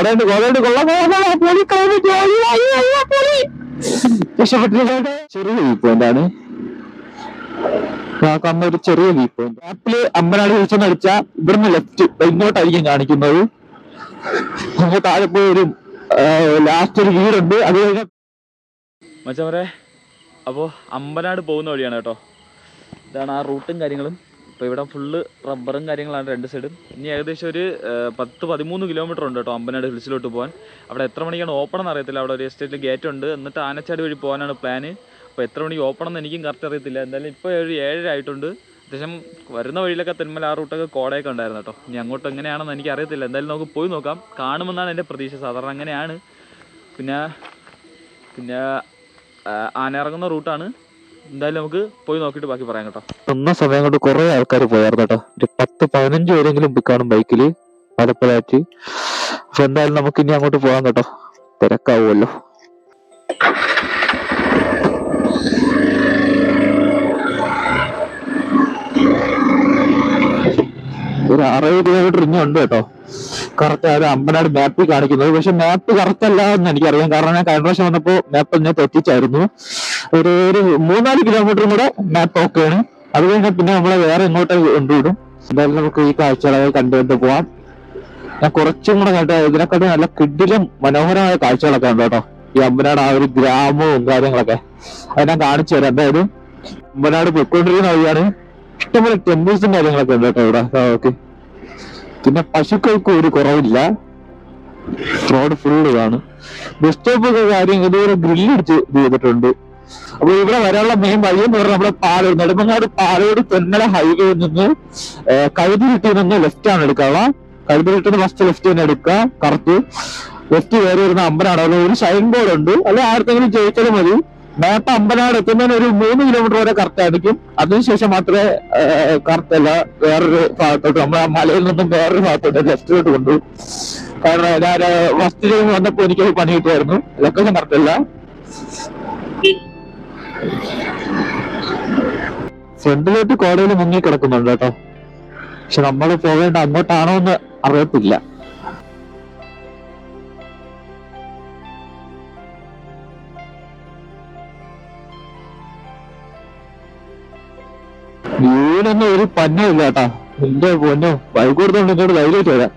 കോടയുണ്ട് കോടയുണ്ട് കൊള്ളാം. കൊള്ളാം പൊളി പൊളി രക്ഷപ്പെട്ടില്ല ചെറിയ വ്യൂ പോയിന്റ് ആണ്. കാണുന്ന ഒരു ചെറിയ വ്യൂ പോയിന്റ് ആപ്പിൽ അമ്പനാട് വിളിച്ചെന്ന് അടിച്ചാൽ ഇവിടുന്ന് ലെഫ്റ്റ് ഇങ്ങോട്ടായിരിക്കും കാണിക്കുന്നത്. നമുക്ക് താഴെ പോയി ഒരു ലാസ്റ്റ് ഒരു വീടുണ്ട് അത് കഴിഞ്ഞാൽ മച്ചവരെ അപ്പോൾ അമ്പനാട് പോകുന്ന വഴിയാണ് കേട്ടോ. ഇതാണ് ആ റൂട്ടും കാര്യങ്ങളും. ഇപ്പോൾ ഇവിടെ ഫുള്ള് റബ്ബറും കാര്യങ്ങളാണ് രണ്ട് സൈഡും ഇനി ഏകദേശം ഒരു പത്ത് പതിമൂന്ന് കിലോമീറ്റർ ഉണ്ട് കേട്ടോ അമ്പനാട് ഹിൽസിലോട്ട് പോകാൻ അവിടെ എത്ര മണിക്കാണ് ഓപ്പൺ എന്ന് അറിയത്തില്ല. അവിടെ ഒരു എസ്റ്റേറ്റിൽ ഗേറ്റ് ഉണ്ട്. എന്നിട്ട് ആനച്ചാട് വഴി പോകാനാണ് പ്ലാന് അപ്പോൾ എത്ര മണിക്ക് ഓപ്പൺ എന്ന് എനിക്കും കറക്റ്റ് അറിയത്തില്ല. എന്തായാലും ഇപ്പോൾ ഒരു ഏഴര ആയിട്ടുണ്ട്. അത്യാവശ്യം വരുന്ന വഴിയിലൊക്കെ തെന്മല ആ റൂട്ടൊക്കെ കോടയൊക്കെ ഉണ്ടായിരുന്നു കേട്ടോ. ഇനി അങ്ങോട്ട് എങ്ങനെയാണെന്ന് എനിക്ക് അറിയത്തില്ല. എന്തായാലും നമുക്ക് പോയി നോക്കാം. കാണുമെന്നാണ് എന്റെ പ്രതീക്ഷ. സാധാരണ അങ്ങനെയാണ്. പിന്നെ പിന്നെ ആന ഇറങ്ങുന്ന റൂട്ടാണ് എന്തായാലും നമുക്ക് പോയി നോക്കിയിട്ട് ബാക്കി പറയാം കേട്ടോ. ഒന്ന സമയം കൊണ്ട് കുറെ ആൾക്കാർ പോയായിരുന്നു കേട്ടോ. ഒരു പത്ത് പതിനഞ്ച് പേരെങ്കിലും കാണും ബൈക്കിൽ. പലപ്പോഴായിട്ട് അപ്പൊ എന്തായാലും നമുക്ക് ഇനി അങ്ങോട്ട് പോകാം കേട്ടോ. തിരക്കാവുമല്ലോ. ഒരു അറുപത് കിലോമീറ്റർ ഇനി ഉണ്ട് കേട്ടോ. കറക്റ്റ് അത് അമ്പനാട് മാപ്പിൽ കാണിക്കുന്നത്. പക്ഷെ മാപ്പ് കറക്റ്റ് അല്ല എന്ന് എനിക്കറിയാം. കാരണം ഞാൻ കഴിഞ്ഞ പ്രാവശ്യം വന്നപ്പോ മാപ്പ് എന്നെ തെറ്റിച്ചായിരുന്നു. ഒരു ഒരു മൂന്നാൽ കിലോമീറ്ററും കൂടെ മാപ്പ് ഓക്കെയാണ് അത് കഴിഞ്ഞാൽ പിന്നെ നമ്മളെ വേറെ എങ്ങോട്ട് കൊണ്ടുവിടും. എന്തായാലും നമുക്ക് ഈ കാഴ്ചകളെ കണ്ടുകൊണ്ട് പോവാം. ഞാൻ കുറച്ചും കൂടെ കണ്ട ഇതിനെക്കാട്ടും നല്ല കിഡിലും മനോഹരമായ കാഴ്ചകളൊക്കെ ഉണ്ട് കേട്ടോ. ഈ അമ്പനാട് ആ ഒരു ഗ്രാമവും കാര്യങ്ങളൊക്കെ. അത് ഞാൻ കാണിച്ചു തരാം. എന്തായാലും അമ്പനാട് പൊയ്ക്കൊണ്ടിരിക്കുന്ന വഴിയാണ്. ഇഷ്ടംപോലെ ടെമ്പിൾസും കാര്യങ്ങളൊക്കെ ഉണ്ട് കേട്ടോ ഇവിടെ. ഓക്കെ പിന്നെ പശുക്കൾക്ക് ഒരു കുറവില്ല. റോഡ് ഫുള്ള് ഇതാണ്. ബസ് സ്റ്റോപ്പ് ഒക്കെ കാര്യം ഇതുവരെ ഗ്രില്ലടിച്ച് ഇത് ചെയ്തിട്ടുണ്ട്. അപ്പൊ ഇവിടെ വരാനുള്ള മെയിൻ വഴി എന്ന് പറഞ്ഞാൽ നമ്മുടെ പാലോട് നെടുമങ്ങാട് പാലോട് തെന്നല ഹൈവേയിൽ നിന്ന് കഴുതിരിട്ടിൽ നിന്ന് ലെഫ്റ്റ് ആണ് എടുക്കാനുള്ള കഴുതിരിട്ടിന് ഫസ്റ്റ് ലെഫ്റ്റ് തന്നെ എടുക്കുക കറക്റ്റ് ലെഫ്റ്റ് കയറി വരുന്ന അമ്പലമാണ് അവിടെ. ഒരു സൈൻ ബോർഡ് ഉണ്ട്. അല്ലെ? ആർക്കെങ്കിലും ചോദിച്ചാലും മതി. മാപ്പ് അമ്പലാട് എത്തുന്നതിന് ഒരു മൂന്ന് കിലോമീറ്റർ വരെ കറക്റ്റ് ആയിരിക്കും. അതിനുശേഷം മാത്രമേ കറക്റ്റ് അല്ല വേറൊരു ഭാഗത്തോട്ട് നമ്മൾ ആ മലയിൽ നിന്നും വേറൊരു ഭാഗത്തോട്ട് ലെഫ്റ്റിലോട്ട് കൊണ്ടു കാരണം ഞാൻ ഫസ്റ്റ് ടൈം വന്നപ്പോ എനിക്ക് പണി കിട്ടുമായിരുന്നു. ലൊക്കേഷൻ കറക്റ്റ് അല്ല. ഫ്രണ്ടിലോട്ട് കോടയിൽ മുങ്ങി കിടക്കുന്നുണ്ട് കേട്ടോ. പക്ഷെ നമ്മൾ പോകേണ്ട അങ്ങോട്ടാണോ എന്ന് അറിയത്തില്ല. വീടൊന്നും ഒരു പന്നമില്ല കേട്ടാ. എന്റെ പൊന്നോ ബൈക്ക് കൊടുത്തോണ്ട് എന്നോട് ധൈര്യമായിട്ട് വരാം.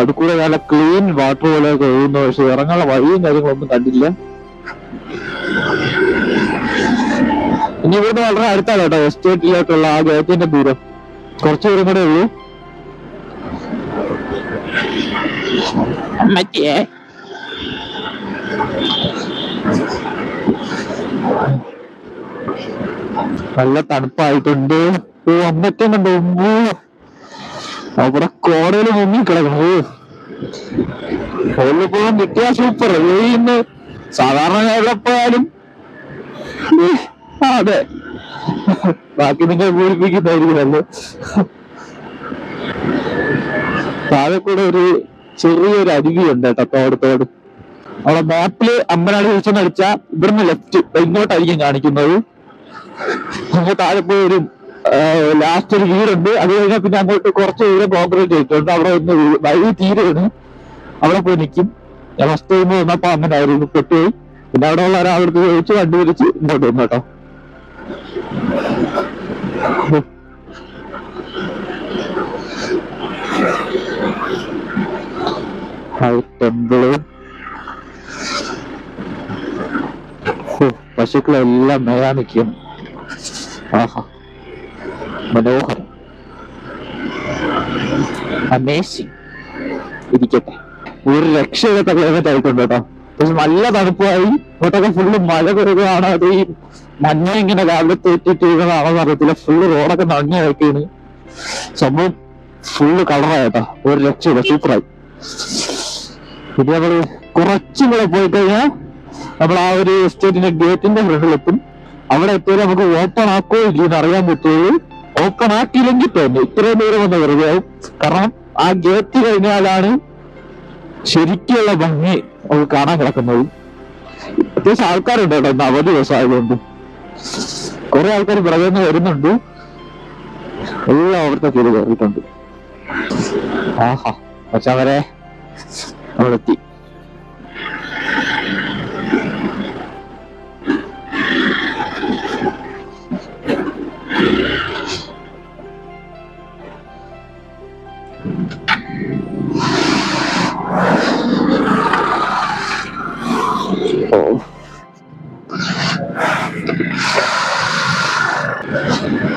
അത് കൂടെ നല്ല ക്ലീൻ വാട്ടർ പോലെ ഒഴുകുന്നു പക്ഷെ ഇറങ്ങാനുള്ള വഴിയും കാര്യങ്ങളൊന്നും കണ്ടില്ല. ഇനി ഇവിടുന്ന് വളരെ അടുത്താണ് കേട്ടോ. എസ്റ്റേറ്റിലേക്കുള്ള ആ ഗേറ്റിന്റെ ദൂരം. കുറച്ച് ദൂരം കൂടെ ഉള്ളൂ. അമ്മച്ചിയെ നല്ല തണുപ്പായിട്ടുണ്ട്. ഓ അമ്മത്തെ ഓ അവിടെ കോടയിൽ മുങ്ങി കിടക്കണം ഓ പോകാൻ കിട്ടിയ സൂപ്പർ. ഇന്ന് സാധാരണ എവിടെ അതെ. ബാക്കി നിങ്ങൾ പൂരിപ്പിക്കുന്നതായിരിക്കുമല്ലോ. താഴെ കൂടെ ഒരു ചെറിയൊരു അരുവിയുണ്ട് കേട്ടോ തോട് തോട്. അവിടെ മാപ്പിൽ അമ്പനാട് വിളിച്ചെന്ന് അടിച്ചാ ഇവിടുന്ന് ലെഫ്റ്റ് ഇങ്ങോട്ടായിരിക്കും കാണിക്കുന്നത്. അങ്ങ് താഴെ പോയി ഒരു ലാസ്റ്റ് ഒരു വീടുണ്ട്. അത് കഴിഞ്ഞാൽ പിന്നെ അങ്ങോട്ട് കുറച്ച് ദൂരം കോൺക്രീറ്റ് ചെയ്തിട്ടുണ്ട് അവിടെ ഒന്ന് വഴി തീരെയാണ്. അവിടെ പോയി നിൽക്കും ഫസ്റ്റ് ടൈം വന്നപ്പോ അങ്ങനെ ആയിരുന്നു പെട്ടുപോയി പിന്നെ അവിടെ ഉള്ള ഒരാളെടുത്ത് ചോദിച്ച് കണ്ടുപിടിച്ച് ഇങ്ങോട്ട് വന്നു കേട്ടോ. പശുക്കളെല്ലാം മേയാൻ നിൽക്കും ആഹാ മനോഹരം അമേസിങ് ഇരിക്കട്ടെ. ഒരു രക്ഷയില്ലാത്ത ക്ലൈമറ്റ് ആയിട്ടുണ്ട് കേട്ടോ പക്ഷെ നല്ല തണുപ്പായി. ഇങ്ങോട്ടൊക്കെ ഫുള്ള് മഴ പെയ്യുകയാണ്. അത് ഈ മഞ്ഞ ഇങ്ങനെ രാവിലെ തേറ്റിട്ട് വീഴുന്നതാണെന്ന് അറിയത്തില്ല ഫുള്ള് റോഡൊക്കെ നോക്കിയാണ് സംഭവം ഫുള്ള് കളറായിട്ടാ ഒരു രക്ഷയില്ല. സൂപ്പറായി പിന്നെ നമ്മൾ കുറച്ചും കൂടെ പോയി നമ്മൾ ആ ഒരു എസ്റ്റേറ്റിന്റെ ഗേറ്റിന്റെ ഫ്രണ്ടിലെത്തും. അവിടെ എത്തിയാലും നമുക്ക് ഓപ്പൺ ആക്കോ ഇല്ലെന്ന് അറിയാൻ പറ്റുള്ളൂ. ഓപ്പൺ ആക്കിയില്ലെങ്കിൽ തന്നെ. ഇത്രയും നേരം വന്ന് വെറുതെ ആവും. കാരണം ആ ഗേറ്റ് കഴിഞ്ഞാലാണ് ശരിക്കുള്ള ഭംഗി നമുക്ക് കാണാൻ കിടക്കുന്നത്. അത്യാവശ്യം ആൾക്കാരുണ്ട് കേട്ടോ. ഇന്ന് അവധി ദിവസം ആയതുകൊണ്ട് കുറെ ആൾക്കാർ പിറകെ നിന്ന് വരുന്നുണ്ട്. എല്ലാം അവിടുത്തെ കയറി കയറിയിട്ടുണ്ട്. ആഹാ. പക്ഷെ അവരെ അവിടെ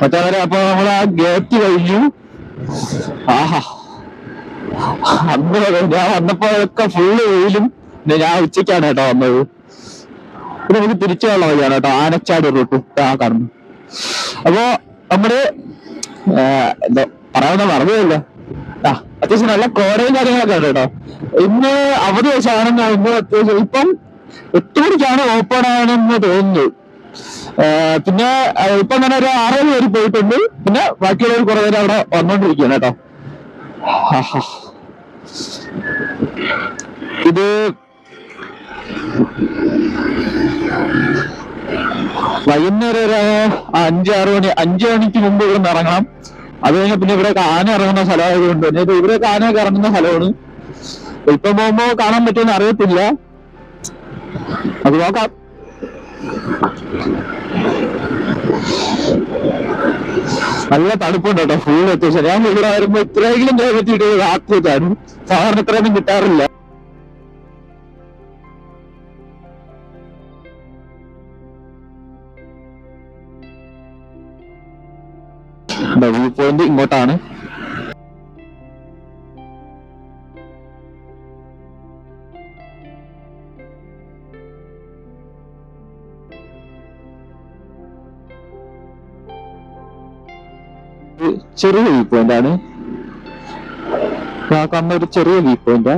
മറ്റവരെ അപ്പൊ നമ്മൾ ആ ഗേറ്റ് കഴിഞ്ഞു. ആഹാ. അന്ന് ഞാൻ വന്നപ്പോഴൊക്കെ ഫുള്ള് വെയിലും. പിന്നെ ഞാൻ ഉച്ചയ്ക്കാണ് കേട്ടോ വന്നത്. പിന്നെ നമുക്ക് തിരിച്ചു വെള്ളം വഴിയാണ് കേട്ടോ. ആനച്ചാട് റൂട്ട്. ആ കാണുന്നു. അപ്പോ നമ്മൾ എന്താ പറയാവുന്ന മറന്നുമില്ല ആ അത്യാവശ്യം നല്ല കോടയും കാര്യങ്ങളൊക്കെ ഉണ്ട് കേട്ടോ. ഇന്ന് അവധി ദിവസമാണെന്ന് ഇന്ന് അത്യാവശ്യം ഇപ്പം എട്ട് മണിക്കാണ് ഓപ്പൺ ആണെന്ന് തോന്നുന്നു. പിന്നെ ഇപ്പൊ അങ്ങനെ ഒരു ആറേഴ് പേര് പോയിട്ടുണ്ട്. പിന്നെ ബാക്കിയുള്ളവർ കുറെ പേര് അവിടെ വന്നോണ്ടിരിക്കുകയാണ് കേട്ടോ. ഇത് വൈകുന്നേരം ഒരു അഞ്ച് ആറ് മണി അഞ്ചു മണിക്ക് മുമ്പ് ഇവിടെ ഇറങ്ങണം. അത് കഴിഞ്ഞാൽ പിന്നെ ഇവിടെ ആന ഇറങ്ങുന്ന സ്ഥലമായതുകൊണ്ട് തന്നെ ഇവിടെയൊക്കെ ആനയൊക്കെ ഇറങ്ങുന്ന സ്ഥലമാണ്. ഇപ്പൊ പോകുമ്പോ കാണാൻ പറ്റുമെന്ന് അറിയത്തില്ല. അത് നോക്കാം. നല്ല തണുപ്പുണ്ട് കേട്ടോ. ഫുൾ അത്യാവശ്യം. ഞാൻ ഇവിടെ വരുമ്പോ ഇത്രയെങ്കിലും കൈ പറ്റിയിട്ട് തരും സാധാരണ ഇത്രയൊന്നും കിട്ടാറില്ല. ഇങ്ങോട്ടാണ്. ചെറിയ വ്യൂ പോയിന്റ് ആണ്. ആ കാണുന്ന ഒരു ചെറിയ വ്യൂ പോയിന്റ്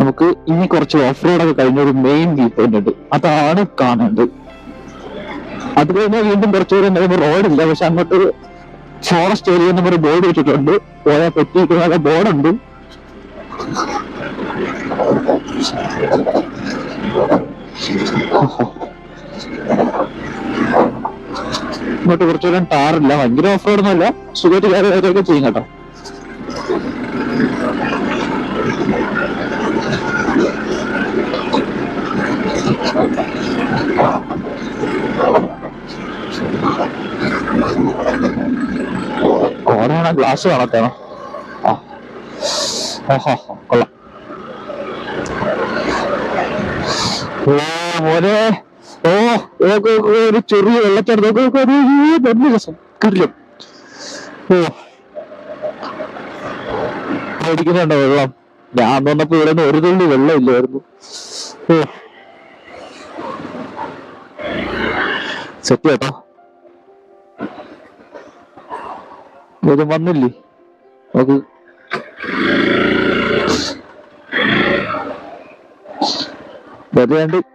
നമുക്ക് ഇനി കുറച്ച് ഓഫ് റോഡ് ഒക്കെ കഴിഞ്ഞ ഒരു മെയിൻ വ്യൂ പോയിന്റ് ഉണ്ട്. അതാണ് കാണേണ്ടത്. അത് കഴിഞ്ഞാൽ വീണ്ടും കുറച്ച് റോഡ് ഇല്ല. പക്ഷെ അങ്ങോട്ട് ഫോറസ്റ്റ് ഏരിയ എന്ന് പറഞ്ഞ ബോർഡ് വെച്ചിട്ടുണ്ട്. പോയാൽ പറ്റിയിരിക്കുന്ന ബോർഡുണ്ട് ഇങ്ങോട്ട് കുറച്ചു ദൂരം ടാറില്ല. ഭയങ്കര ഓഫ് റോഡ് ഒന്നുമല്ല സുഖമായിട്ട് വരികയൊക്കെ ചെയ്യും കേട്ടോ. ഓടാണ് ഗ്ലാസ് കാണത്തേണോ ആ. ഓഹോ കൊള്ളാം. മോനെ. ഓ ഒരു ചെറിയ വെള്ളച്ചാട്ടം. രസം. കിടിലം ഓ. അടിക്കുന്നുണ്ടോ വെള്ളം? ഞാൻ വന്നപ്പോ ഇവിടെ ഒരു തുള്ളി വെള്ളം ഇല്ലായിരുന്നു. ഓ. സെറ്റ് കേട്ടോ. വന്നില്ലേ? നോക്ക്. വെറുതെ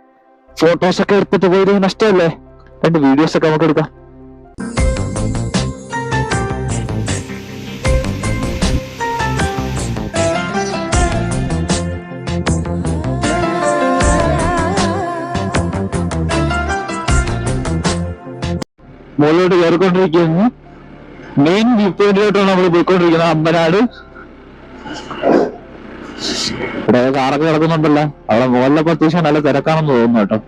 ഫോട്ടോസ് ഒക്കെ എടുത്തിട്ട് പോയത് നഷ്ടമല്ലേ? രണ്ട് വീഡിയോസ് ഒക്കെ നമുക്ക് എടുക്കാം. മുകളിലോട്ട് കയറിക്കൊണ്ടിരിക്കുന്നു മെയിൻ വ്യൂ പോയിന്റിലോട്ടാണ് നമ്മൾ പോയിക്കൊണ്ടിരിക്കുന്നത്. അമ്പനാട്. ഇവിടെ കാറൊക്കെ കിടക്കുന്നുണ്ടല്ലോ. അവിടെ മുകളിലൊക്കെ അത്യാവശ്യം നല്ല തിരക്കാണെന്ന് തോന്നുന്നു കേട്ടോ.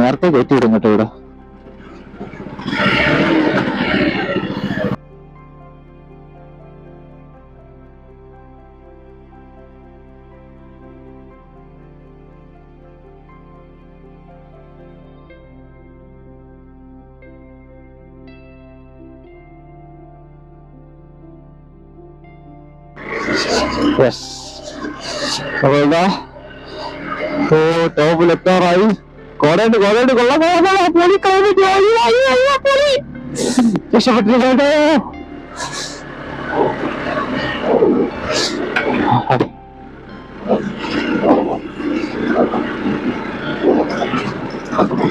നേരത്തെ കയറ്റി വിടും കേട്ടോ ഇവിടെ. യെസ് അപ്പൊ എന്താ ഓ ടോപ്പിലെത്താറായി കോടയുണ്ട് കോടയുണ്ട് കൊള്ളാം പൊളി പൊളി രക്ഷപ്പെട്ടിരിക്കട്ടെ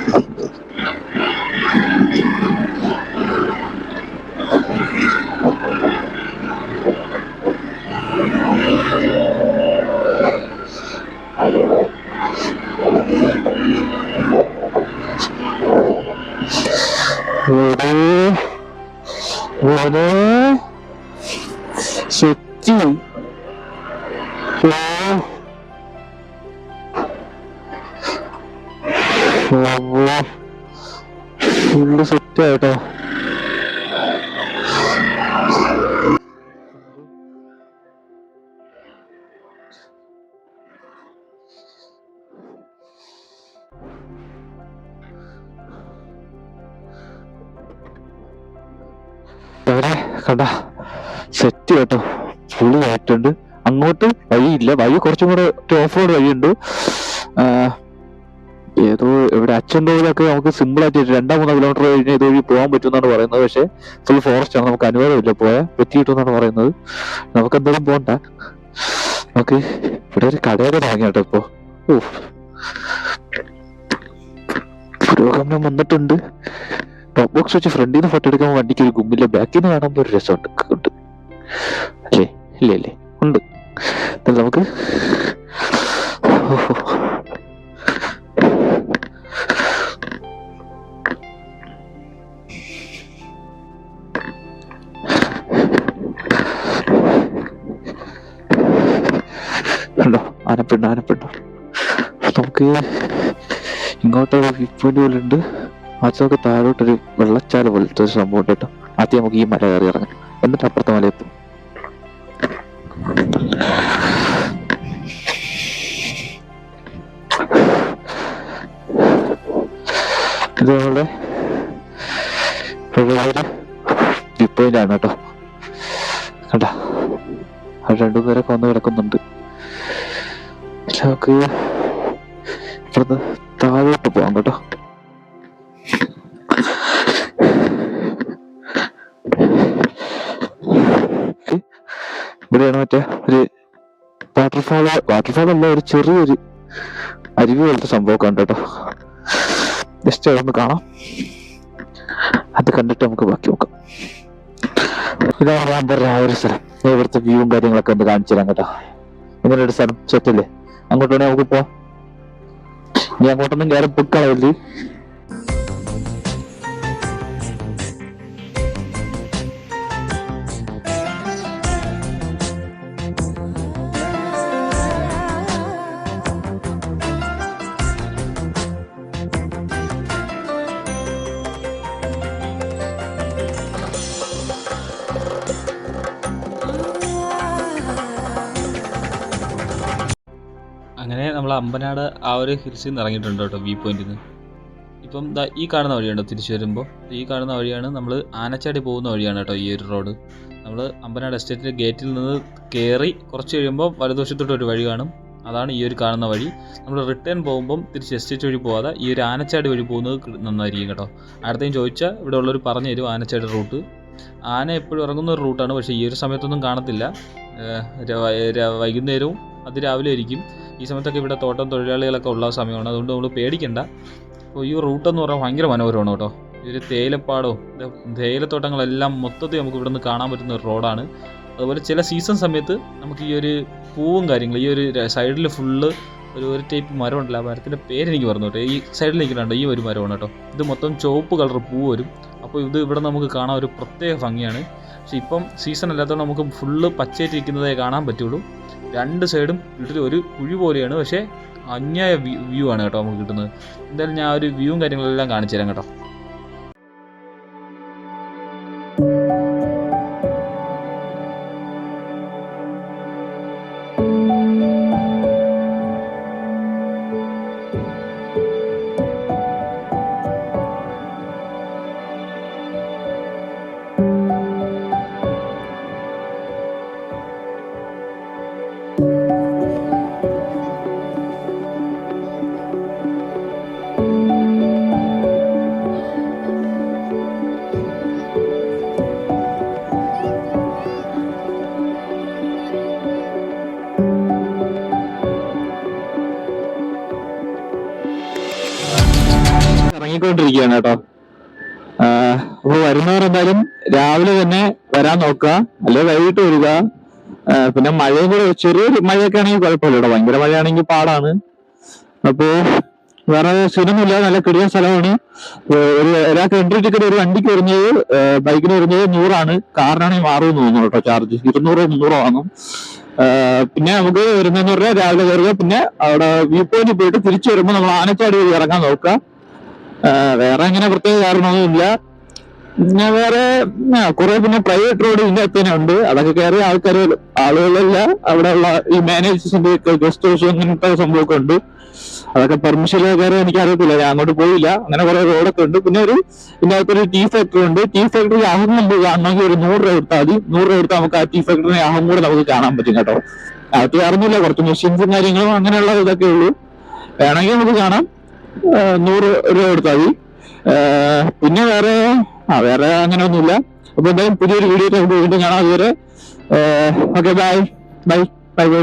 ഇവിടെ ഒരു ശക്തി ഫുള്ള് സെറ്റ് ആയിട്ടോ കണ്ട സെറ്റ് കേട്ടോ. ഫുള്ള് ആയിട്ടുണ്ട് അങ്ങോട്ട് വഴിയില്ല. വഴി കുറച്ചും കൂടെ ഓഫ് റോഡ് വഴിയുണ്ട്. ഏതോ ഇവിടെ അച്ഛൻ ടോയിലൊക്കെ നമുക്ക് സിമ്പിൾ ആയിട്ട് രണ്ടോ മൂന്നോ കിലോമീറ്റർ കഴിഞ്ഞ് ഇത് വഴി പോകാൻ പറ്റുമെന്നാണ് പറയുന്നത്. പക്ഷേ ഫുൾ ഫോറസ്റ്റ് ആണ്. നമുക്ക് അനുവാദമില്ല പോയാൽ പറ്റിയിട്ടുമെന്നാണ് പറയുന്നത്. നമുക്ക് എന്തായാലും പോകണ്ട നമുക്ക് ഇവിടെ ഒരു കടയൊക്കെ തുടങ്ങി ഇപ്പൊ. ഓ. പുരോഗമനം വന്നിട്ടുണ്ട്. ടോപ്പ് ബോക്സ് വെച്ച് ഫ്രണ്ടിൽ നിന്ന് ഫോട്ടോ എടുക്കുമ്പോൾ വണ്ടിക്ക് ഒരു ഗുമ്മില്ല ബാക്കിൽ നിന്ന് കാണുമ്പോൾ ഒരു രസമുണ്ട്. ഉണ്ട് അല്ലേ? ഇല്ലേ അല്ലേ ഉണ്ട്. എന്നാൽ നമുക്ക്. ആനപ്പെണ്ണ ആനപ്പെണ്ണ നമുക്ക് ഇങ്ങോട്ട് വ്യൂ പോയിന്റ് പോലെ ഉണ്ട്. നമുക്ക് താഴോട്ടൊരു വെള്ളച്ചാല പോലത്തെ ഒരു സംഭവം ഉണ്ട് കേട്ടോ. ആദ്യം നമുക്ക് ഈ മല കയറി ഇറങ്ങാം. എന്നിട്ട് അപ്പുറത്തെ മല എത്തും. ഇത് നമ്മളുടെ ആണ് കേട്ടോ. കണ്ട? അവിടെ രണ്ടു പേരൊക്കെ വന്ന് കിടക്കുന്നുണ്ട്. നമുക്ക് ഇവിടുന്ന് താഴോട്ട് പോവാം കേട്ടോ. ഇവിടെയാണ് മറ്റേ ഒരു വാട്ടർഫാൾ വാട്ടർഫാൾ അല്ല ഒരു ചെറിയൊരു അരുവി പോലത്തെ സംഭവമൊക്കെ ഉണ്ട് കേട്ടോ. ജസ്റ്റ് അതൊന്ന് കാണാം. അത് കണ്ടിട്ട് നമുക്ക് ബാക്കി നോക്കാം. ഇതാണ് റാമ്പറിന്റെ ആ ഒരു സ്ഥലം. ഇവിടുത്തെ വ്യൂവും കാര്യങ്ങളൊക്കെ ഒന്ന് കാണിച്ചു തരാം കേട്ടോ. ഇങ്ങനെ ഒരു സ്ഥലം സെറ്റ് അല്ലേ? അങ്ങോട്ട് വേണേ നമുക്ക് പോവാം. ഇനി അങ്ങോട്ടൊന്നും കയറി പൊക്കളല്ലേ അമ്പനാട് ആ ഒരു ഹിൽസിൽ നിന്ന് ഇറങ്ങിയിട്ടുണ്ട് കേട്ടോ വ്യൂ പോയിന്റിൽ നിന്ന് ഇപ്പം ദാ ഈ കാണുന്ന വഴിയുണ്ടോ തിരിച്ചു വരുമ്പോൾ ഈ കാണുന്ന വഴിയാണ് നമ്മൾ ആനച്ചാടി പോകുന്ന വഴിയാണ് കേട്ടോ ഈ ഒരു റോഡ് നമ്മൾ അമ്പനാട് എസ്റ്റേറ്റിന്റെ ഗേറ്റിൽ നിന്ന് കയറി കുറച്ച് കഴിയുമ്പോൾ വലതുവശത്തോട്ട് ഒരു വഴി കാണും. അതാണ് ഈ ഒരു കാണുന്ന വഴി. നമ്മൾ റിട്ടേൺ പോകുമ്പം തിരിച്ച് എസ്റ്റേറ്റ് വഴി പോകാതെ ഈ ഒരു ആനച്ചാടി വഴി പോകുന്നത് നന്നായിരിക്കും കേട്ടോ. അടുത്തേയും ചോദിച്ചാൽ ഇവിടെ ഉള്ളവർ പറഞ്ഞു തരും ആനച്ചാടി റൂട്ട് ആന എപ്പോഴും ഇറങ്ങുന്ന ഒരു റൂട്ടാണ് പക്ഷേ ഈ ഒരു സമയത്തൊന്നും കാണത്തില്ല. വൈകുന്നേരവും അത് രാവിലെ വൈകുന്നേരവും അതിരാവിലെ ആയിരിക്കും. ഈ സമയത്തൊക്കെ ഇവിടെ തോട്ടം തൊഴിലാളികളൊക്കെ ഉള്ള സമയമാണ്. അതുകൊണ്ട് നമ്മൾ പേടിക്കണ്ട. അപ്പോൾ ഈ റൂട്ട് എന്ന് ഭയങ്കര മനോഹരമാണ് കേട്ടോ. ഇതൊരു തേയിലപ്പാടവും തേയിലത്തോട്ടങ്ങളെല്ലാം മൊത്തത്തിൽ നമുക്ക് ഇവിടെ നിന്ന് കാണാൻ പറ്റുന്ന ഒരു റോഡാണ് അതുപോലെ ചില സീസൺ സമയത്ത് നമുക്ക് ഈ ഒരു പൂവും കാര്യങ്ങളും ഈ ഒരു സൈഡിൽ ഫുള്ള് ഒരു ഒരു ടൈപ്പ് മരം ഉണ്ടല്ലോ ആ മരത്തിന്റെ പേര് എനിക്ക് പറഞ്ഞു കേട്ടോ. ഈ സൈഡിൽ നിൽക്കുന്നുണ്ട് ഈ ഒരു മരമാണ് കേട്ടോ. ഇത് മൊത്തം ചുവപ്പ് കളർ പൂ വരും. അപ്പോൾ ഇത് ഇവിടെ നമുക്ക് കാണാൻ ഒരു പ്രത്യേക ഭംഗിയാണ്. പക്ഷേ ഇപ്പം സീസൺ അല്ലാത്തതുകൊണ്ട് നമുക്ക് ഫുള്ള് പച്ചയായിട്ടിരിക്കുന്നതേ കാണാൻ പറ്റുള്ളൂ. രണ്ട് സൈഡും വീട്ടിൽ ഒരു കുഴി പോലെയാണ്. പക്ഷേ അന്യായ വ്യൂ ആണ് കേട്ടോ നമുക്ക് കിട്ടുന്നത്. എന്തായാലും ഞാൻ ഒരു വ്യൂവും കാര്യങ്ങളെല്ലാം കാണിച്ചു തരാം കേട്ടോ. ഇറങ്ങിക്കൊണ്ടിരിക്കുകയാണ് കേട്ടോ. അപ്പൊ വരുന്നവർ എന്തായാലും രാവിലെ തന്നെ വരാൻ നോക്കുക. അല്ലെ വൈകിട്ട് വരിക. പിന്നെ മഴയും കൂടെ ചെറിയൊരു മഴയൊക്കെ ആണെങ്കിൽ കുഴപ്പമില്ല കേട്ടോ. ഭയങ്കര മഴയാണെങ്കിൽ പാടാണ്. അപ്പോ വേറെ സ്ഥിരമൊന്നുമില്ല നല്ല കിടിയ സ്ഥലമാണ്. ഒരു ഒരാൾക്ക് എൻട്രി ടിക്കറ്റ് ഒരു വണ്ടിക്ക് വരുന്നത് ബൈക്കിന് വരുന്നത് നൂറാണ്. കാറിനാണെങ്കിൽ മാറുമെന്ന് തോന്നുന്നു കേട്ടോ ചാർജ് ഇരുന്നൂറോ മുന്നൂറോ ആണ് പിന്നെ നമുക്ക് വരുന്നതെന്ന് പറഞ്ഞാൽ രാവിലെ കയറുക. പിന്നെ അവിടെ വ്യൂ പോയിന്റ് പോയിട്ട് തിരിച്ചു വരുമ്പോൾ നമ്മൾ ആനച്ചാടി ഇറങ്ങാൻ നോക്കുക. വേറെ അങ്ങനെ പ്രത്യേക കാരണമൊന്നുമില്ല. പിന്നെ വേറെ കുറെ പിന്നെ പ്രൈവറ്റ് റോഡ് ഇതിന്റെ തന്നെ ഉണ്ട്. അതൊക്കെ കയറി ആൾക്കാർ ആളുകളല്ല. അവിടെയുള്ള ഈ മാനേജേഴ്സിന്റെ ഗസ്റ്റ് ഹൗസ് അങ്ങനത്തെ സംഭവമൊക്കെ ഉണ്ട്. അതൊക്കെ പെർമിഷൻ കയറി എനിക്ക് അറിയത്തില്ല ഞാൻ അങ്ങോട്ട് പോയില്ല. അങ്ങനെ കുറെ റോഡൊക്കെ ഉണ്ട്. പിന്നെ ഒരു ഇതിന്റെ അകത്തൊരു ടീ ഫാക്ടറി ഉണ്ട്. ടീ ഫാക്ടറി അഹം നമ്മൾ കാണണമെങ്കിൽ ഒരു നൂറ് രൂപ കൊടുത്താൽ മതി. നൂറ് രൂപ കൊടുത്താൽ നമുക്ക് ആ ടീ ഫാക്ടറിനെ അഹം കൂടെ നമുക്ക് കാണാൻ പറ്റും കേട്ടോ. അത് കാണുന്നില്ല കുറച്ച് മെഷീൻസും കാര്യങ്ങളും അങ്ങനെയുള്ള ഇതൊക്കെ ഉള്ളൂ. വേണമെങ്കിൽ നമുക്ക് കാണാം. നൂറ് രൂപ കൊടുത്താൽ മതി. പിന്നെ വേറെ ആ വേറെ അങ്ങനെ ഒന്നുമില്ല അപ്പൊ എന്തായാലും പുതിയൊരു വീഡിയോ വീണ്ടും കാണാം അതുവരെ. Okay bye bye bye bye